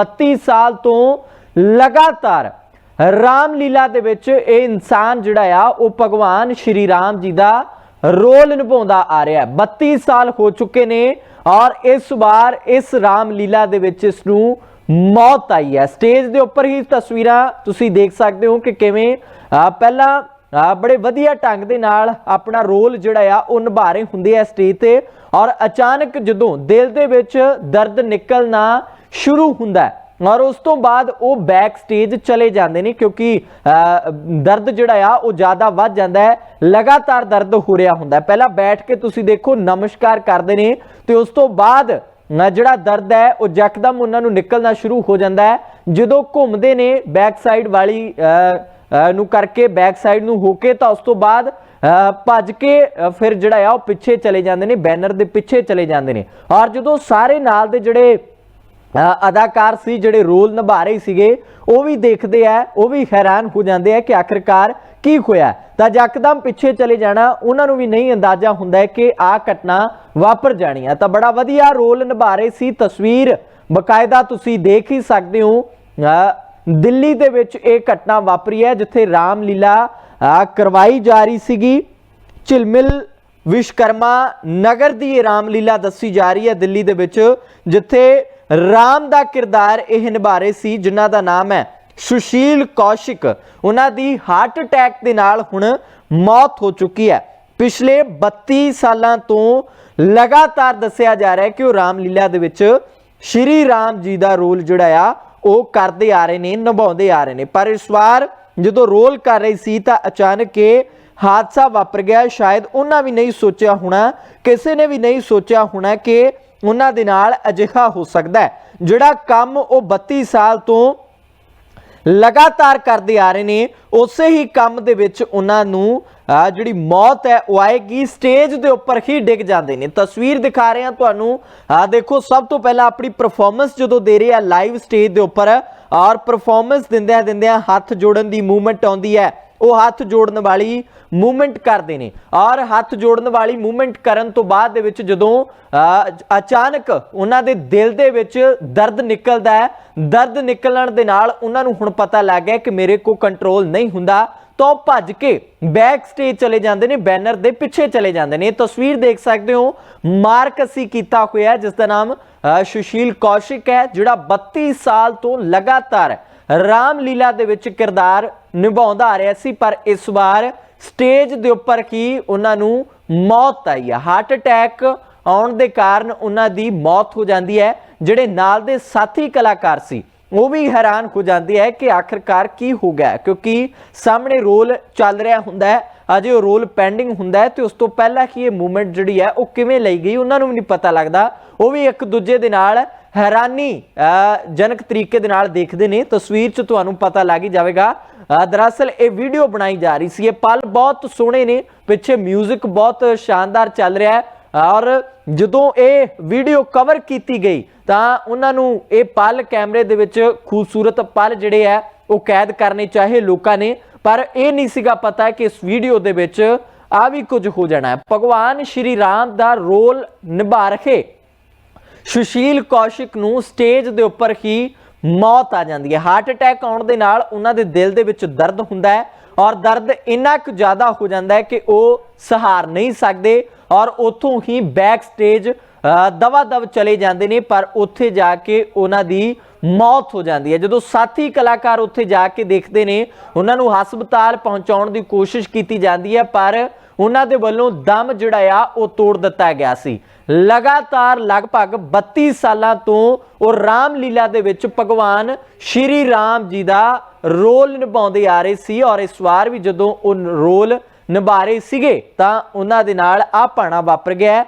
32 ਸਾਲ ਤੋਂ ਲਗਾਤਾਰ ਰਾਮਲੀਲਾ ਦੇ ਵਿੱਚ ਇਹ ਇਨਸਾਨ ਜਿਹੜਾ ਆ ਉਹ ਭਗਵਾਨ ਸ਼੍ਰੀ ਰਾਮ ਜੀ ਦਾ ਰੋਲ ਨਿਭਾਉਂਦਾ ਆ ਰਿਹਾ। 32 ਸਾਲ ਹੋ ਚੁੱਕੇ ਨੇ ਔਰ ਇਸ ਵਾਰ ਇਸ ਰਾਮਲੀਲਾ ਦੇ ਵਿੱਚ ਇਸ ਨੂੰ ਮੌਤ ਆਈ ਹੈ। ਸਟੇਜ ਦੇ ਉੱਪਰ ਹੀ ਤਸਵੀਰਾਂ ਤੁਸੀਂ ਦੇਖ ਸਕਦੇ ਹੋ ਕਿ ਕਿਵੇਂ ਅਹ, ਪਹਿਲਾਂ ਅਹ, ਬੜੇ ਵਧੀਆ ਢੰਗ ਦੇ ਨਾਲ ਆਪਣਾ ਰੋਲ ਜਿਹੜਾ ਆ ਉਹ ਨਿਭਾ ਰਹੇ ਹੁੰਦੇ ਆ ਸਟੇਜ ਤੇ ਔਰ ਅਚਾਨਕ ਜਦੋਂ ਦਿਲ ਦੇ ਵਿੱਚ ਦਰਦ ਨਿਕਲਣਾ ਸ਼ੁਰੂ ਹੁੰਦਾ ਹੈ। ਔਰ ਉਸ ਤੋਂ ਬਾਅਦ ਉਹ ਬੈਕ ਸਟੇਜ ਚਲੇ ਜਾਂਦੇ ਨੇ ਕਿਉਂਕਿ ਦਰਦ ਜਿਹੜਾ ਆ, ਉਹ ਜ਼ਿਆਦਾ ਵੱਧ ਜਾਂਦਾ ਹੈ। ਲਗਾਤਾਰ ਦਰਦ ਹੋ ਰਿਹਾ ਹੁੰਦਾ ਪਹਿਲਾਂ ਬੈਠ ਕੇ ਤੁਸੀਂ ਦੇਖੋ, ਨਮਸਕਾਰ ਕਰਦੇ ਨੇ ਤੇ ਉਸ ਤੋਂ ਬਾਅਦ ਜਿਹੜਾ ਦਰਦ ਹੈ, ਉਹ ਯਕਦਮ ਉਹਨਾਂ ਨੂੰ ਨਿਕਲਣਾ ਸ਼ੁਰੂ ਹੋ ਜਾਂਦਾ ਹੈ। ਜਦੋਂ ਘੁੰਮਦੇ ਨੇ ਬੈਕ ਸਾਈਡ ਵਾਲੀ ਨੂੰ ਕਰਕੇ ਬੈਕ ਸਾਈਡ ਨੂੰ ਹੋ ਕੇ, ਤਾਂ ਉਸ ਤੋਂ ਬਾਅਦ ਭੱਜ ਕੇ ਫਿਰ ਜਿਹੜਾ ਆ, ਉਹ ਪਿੱਛੇ ਚਲੇ ਜਾਂਦੇ ਨੇ, ਬੈਨਰ ਦੇ ਪਿੱਛੇ ਚਲੇ ਜਾਂਦੇ ਨੇ। ਔਰ ਜਦੋਂ ਸਾਰੇ ਨਾਲ ਦੇ ਜਿਹੜੇ ਅਦਾਕਾਰ ਸੀ ਜਿਹੜੇ ਰੋਲ ਨਿਭਾ ਰਹੇ ਸੀਗੇ, ਉਹ ਵੀ ਦੇਖਦੇ ਆ, ਉਹ ਵੀ ਹੈਰਾਨ ਹੋ ਜਾਂਦੇ ਆ ਕਿ ਆਖਿਰਕਾਰ ਕੀ ਹੋਇਆ। ਤਾਂ ਯਕਦਮ ਪਿੱਛੇ ਚਲੇ ਜਾਣਾ, ਉਹਨਾਂ ਨੂੰ ਵੀ ਨਹੀਂ ਅੰਦਾਜ਼ਾ ਹੁੰਦਾ ਕਿ ਆ ਘਟਨਾ ਵਾਪਰ ਜਾਣੀ ਆ। ਤਾਂ ਬੜਾ ਵਧੀਆ ਰੋਲ ਨਿਭਾ ਰਹੇ ਸੀ। ਤਸਵੀਰ ਬਕਾਇਦਾ ਤੁਸੀਂ ਦੇਖ ਹੀ ਸਕਦੇ ਹੋ। ਦਿੱਲੀ ਦੇ ਵਿੱਚ ਇਹ ਘਟਨਾ ਵਾਪਰੀ ਹੈ, ਜਿੱਥੇ ਰਾਮਲੀਲਾ ਕਰਵਾਈ ਜਾ ਰਹੀ ਸੀਗੀ। ਝਿਲਮਿਲ ਵਿਸ਼ਕਰਮਾ ਨਗਰ ਦੀ ਇਹ ਰਾਮਲੀਲਾ ਦੱਸੀ ਜਾ ਰਹੀ ਹੈ ਦਿੱਲੀ ਦੇ ਵਿੱਚ, ਜਿੱਥੇ ਰਾਮ ਦਾ ਕਿਰਦਾਰ ਇਹ ਨਿਭਾ ਰਹੇ ਸੀ, ਜਿਨ੍ਹਾਂ ਦਾ ਨਾਮ ਹੈ ਸੁਸ਼ੀਲ ਕੌਸ਼ਿਕ। ਉਹਨਾਂ ਦੀ ਹਾਰਟ ਅਟੈਕ ਦੇ ਨਾਲ ਹੁਣ ਮੌਤ ਹੋ ਚੁੱਕੀ ਹੈ। ਪਿਛਲੇ 32 ਸਾਲਾਂ ਤੋਂ ਲਗਾਤਾਰ ਦੱਸਿਆ ਜਾ ਰਿਹਾ ਹੈ ਕਿ ਉਹ ਰਾਮਲੀਲਾ ਦੇ ਵਿੱਚ ਸ਼੍ਰੀ ਰਾਮ ਜੀ ਦਾ ਰੋਲ ਜਿਹੜਾ ਆ, ਉਹ ਕਰਦੇ ਆ ਰਹੇ ਨੇ, ਨਿਭਾਉਂਦੇ ਆ ਰਹੇ ਨੇ। ਪਰ ਇਸ ਵਾਰ ਜਦੋਂ ਰੋਲ ਕਰ ਰਹੀ ਸੀ, ਤਾਂ ਅਚਾਨਕ ਇਹ ਹਾਦਸਾ ਵਾਪਰ ਗਿਆ। ਸ਼ਾਇਦ ਉਹਨਾਂ ਵੀ ਨਹੀਂ ਸੋਚਿਆ ਹੋਣਾ, ਕਿਸੇ ਨੇ ਵੀ ਨਹੀਂ ਸੋਚਿਆ ਹੋਣਾ ਕਿ ਉਹਨਾਂ ਦੇ ਨਾਲ ਅਜਿਹਾ ਹੋ ਸਕਦਾ ਹੈ, ਜਿਹੜਾ ਕੰਮ ਉਹ 32 ਸਾਲ ਤੋਂ ਲਗਾਤਾਰ ਕਰਦੇ ਆ ਰਹੇ ਨੇ, ਉਸੇ ਹੀ ਕੰਮ ਦੇ ਵਿੱਚ ਉਹਨਾਂ ਨੂੰ ਜਿਹੜੀ ਮੌਤ ਹੈ, ਉਹ ਆਏਗੀ। ਸਟੇਜ ਦੇ ਉੱਪਰ ਹੀ ਡਿੱਗ ਜਾਂਦੇ ਨੇ। ਤਸਵੀਰ ਦਿਖਾ ਰਹੇ ਹਾਂ ਤੁਹਾਨੂੰ। ਆ ਦੇਖੋ, ਸਭ ਤੋਂ ਪਹਿਲਾਂ ਆਪਣੀ ਪਰਫਾਰਮੈਂਸ ਜਦੋਂ ਦੇ ਰਹੇ ਆ ਲਾਈਵ ਸਟੇਜ ਦੇ ਉੱਪਰ, ਔਰ ਪਰਫਾਰਮੈਂਸ ਦਿੰਦਿਆਂ ਦਿੰਦਿਆਂ ਹੱਥ ਜੋੜਨ ਦੀ ਮੂਵਮੈਂਟ ਆਉਂਦੀ ਹੈ। ਉਹ ਹੱਥ ਜੋੜਨ ਵਾਲੀ ਮੂਵਮੈਂਟ ਕਰਦੇ ਨੇ। ਔਰ ਹੱਥ ਜੋੜਨ ਵਾਲੀ ਮੂਵਮੈਂਟ ਕਰਨ ਤੋਂ ਬਾਅਦ ਦੇ ਵਿੱਚ ਜਦੋਂ ਅਚਾਨਕ ਉਹਨਾਂ ਦੇ ਦਿਲ ਦੇ ਵਿੱਚ ਦਰਦ ਨਿਕਲਦਾ ਹੈ ਦਰਦ ਨਿਕਲਣ ਦੇ ਨਾਲ ਉਹਨਾਂ ਨੂੰ ਹੁਣ ਪਤਾ ਲੱਗ ਗਿਆ ਕਿ ਮੇਰੇ ਕੋ ਕੰਟਰੋਲ ਨਹੀਂ ਹੁੰਦਾ ਤਾਂ ਉਹ ਭੱਜ ਕੇ ਬੈਕ ਸਟੇਜ ਚਲੇ ਜਾਂਦੇ ਨੇ ਬੈਨਰ ਦੇ ਪਿੱਛੇ ਚਲੇ ਜਾਂਦੇ ਨੇ। ਇਹ ਤਸਵੀਰ ਦੇਖ ਸਕਦੇ ਹੋ ਮਾਰਕ ਅਸੀਂ ਕੀਤਾ ਹੋਇਆ ਹੈ, ਜਿਸ ਦਾ ਨਾਮ ਸੁਸ਼ੀਲ ਕੌਸ਼ਿਕ ਹੈ ਜਿਹੜਾ 32 ਸਾਲ ਤੋਂ ਲਗਾਤਾਰ ਰਾਮਲੀਲਾ ਦੇ ਵਿੱਚ ਕਿਰਦਾਰ ਨਿਭਾਉਂਦਾ ਆ ਰਿਹਾ ਸੀ, ਪਰ ਇਸ ਵਾਰ ਸਟੇਜ ਦੇ ਉੱਪਰ ਹੀ ਉਹਨਾਂ ਨੂੰ ਮੌਤ ਆਈ ਹੈ ਹਾਰਟ ਅਟੈਕ ਆਉਣ ਦੇ ਕਾਰਨ ਉਹਨਾਂ ਦੀ ਮੌਤ ਹੋ ਜਾਂਦੀ ਹੈ, ਜਿਹੜੇ ਨਾਲ ਦੇ ਸਾਥੀ ਕਲਾਕਾਰ ਸੀ, ਉਹ ਵੀ ਹੈਰਾਨ ਹੋ ਜਾਂਦੇ ਹੈ ਕਿ ਆਖਿਰਕਾਰ ਕੀ ਹੋ ਗਿਆ ਕਿਉਂਕਿ ਸਾਹਮਣੇ ਰੋਲ ਚੱਲ ਰਿਹਾ ਹੁੰਦਾ ਹੈ, ਅਜੇ ਉਹ ਰੋਲ ਪੈਂਡਿੰਗ ਹੁੰਦਾ ਹੈ ਤੇ ਉਸ ਤੋਂ ਪਹਿਲਾਂ ਹੀ ਇਹ ਮੂਵਮੈਂਟ ਜਿਹੜੀ ਹੈ, ਉਹ ਕਿਵੇਂ ਲਈ ਗਈ ਉਹਨਾਂ ਨੂੰ ਵੀ ਨਹੀਂ ਪਤਾ ਲੱਗਦਾ। ਉਹ ਵੀ ਇੱਕ ਦੂਜੇ ਦੇ ਨਾਲ ਹੈਰਾਨੀ ਜਨਕ ਤਰੀਕੇ ਦੇ ਨਾਲ ਦੇਖਦੇ ਨੇ, ਤਸਵੀਰ 'ਚ ਤੁਹਾਨੂੰ ਪਤਾ ਲੱਗ ਹੀ ਜਾਵੇਗਾ। ਦਰਅਸਲ ਇਹ ਵੀਡੀਓ ਬਣਾਈ ਜਾ ਰਹੀ ਸੀ, ਇਹ ਪਲ ਬਹੁਤ ਸੋਹਣੇ ਨੇ, ਪਿੱਛੇ 뮤직 ਬਹੁਤ ਸ਼ਾਨਦਾਰ ਚੱਲ ਰਿਹਾ ਹੈ। ਔਰ ਜਦੋਂ ਇਹ ਵੀਡੀਓ ਕਵਰ ਕੀਤੀ ਗਈ, ਤਾਂ ਉਹਨਾਂ ਨੂੰ ਇਹ ਪਲ ਕੈਮਰੇ ਦੇ ਵਿੱਚ ਖੂਬਸੂਰਤ ਪਲ ਜਿਹੜੇ ਆ ਉਹ ਕੈਦ ਕਰਨੇ ਚਾਹੇ ਲੋਕਾਂ ਨੇ, ਪਰ ਇਹ ਨਹੀਂ ਸੀਗਾ ਪਤਾ ਕਿ ਇਸ ਵੀਡੀਓ ਦੇ ਵਿੱਚ ਆ ਵੀ ਕੁਝ ਹੋ ਜਾਣਾ ਹੈ। ਭਗਵਾਨ ਸ਼੍ਰੀ ਰਾਮ ਦਾ ਰੋਲ ਨਿਭਾ ਰਹੇ ਸੁਸ਼ੀਲ ਕੌਸ਼ਿਕ ਨੂੰ ਸਟੇਜ ਦੇ ਉੱਪਰ ਹੀ ਮੌਤ ਆ ਜਾਂਦੀ ਹੈ। ਹਾਰਟ ਅਟੈਕ ਆਉਣ ਦੇ ਨਾਲ ਉਹਨਾਂ ਦੇ ਦਿਲ ਦੇ ਵਿੱਚ ਦਰਦ ਹੁੰਦਾ ਹੈ ਔਰ ਦਰਦ ਇੰਨਾ ਕੁ ਜ਼ਿਆਦਾ ਹੋ ਜਾਂਦਾ ਹੈ ਕਿ ਉਹ ਸਹਾਰ ਨਹੀਂ ਸਕਦੇ ਔਰ ਉੱਥੋਂ ਹੀ ਬੈਕ ਸਟੇਜ ਦਵਾ ਦਵ ਚਲੇ ਜਾਂਦੇ ਨੇ, ਪਰ ਉੱਥੇ ਜਾ ਕੇ ਉਹਨਾਂ ਦੀ ਮੌਤ ਹੋ ਜਾਂਦੀ ਹੈ। ਜਦੋਂ ਸਾਥੀ ਕਲਾਕਾਰ ਉੱਥੇ ਜਾ ਕੇ ਦੇਖਦੇ ਨੇ, ਉਹਨਾਂ ਨੂੰ ਹਸਪਤਾਲ ਪਹੁੰਚਾਉਣ ਦੀ ਕੋਸ਼ਿਸ਼ ਕੀਤੀ ਜਾਂਦੀ ਹੈ, ਪਰ ਉਹਨਾਂ ਦੇ ਵੱਲੋਂ ਦਮ ਜਿਹੜਾ ਆ, ਉਹ ਤੋੜ ਦਿੱਤਾ ਗਿਆ ਸੀ। ਲਗਾਤਾਰ ਲਗਭਗ 32 ਸਾਲਾਂ ਤੋਂ ਉਹ ਰਾਮਲੀਲਾ ਦੇ ਵਿੱਚ ਭਗਵਾਨ ਸ਼੍ਰੀ ਰਾਮ ਜੀ ਦਾ ਰੋਲ ਨਿਭਾਉਂਦੇ ਆ ਰਹੇ ਸੀ ਔਰ ਇਸ ਵਾਰ ਵੀ ਜਦੋਂ ਉਹ ਰੋਲ ਨਿਭਾ ਰਹੇ ਸੀਗੇ, ਤਾਂ ਉਹਨਾਂ ਦੇ ਨਾਲ ਆ ਭਾਣਾ ਵਾਪਰ ਗਿਆ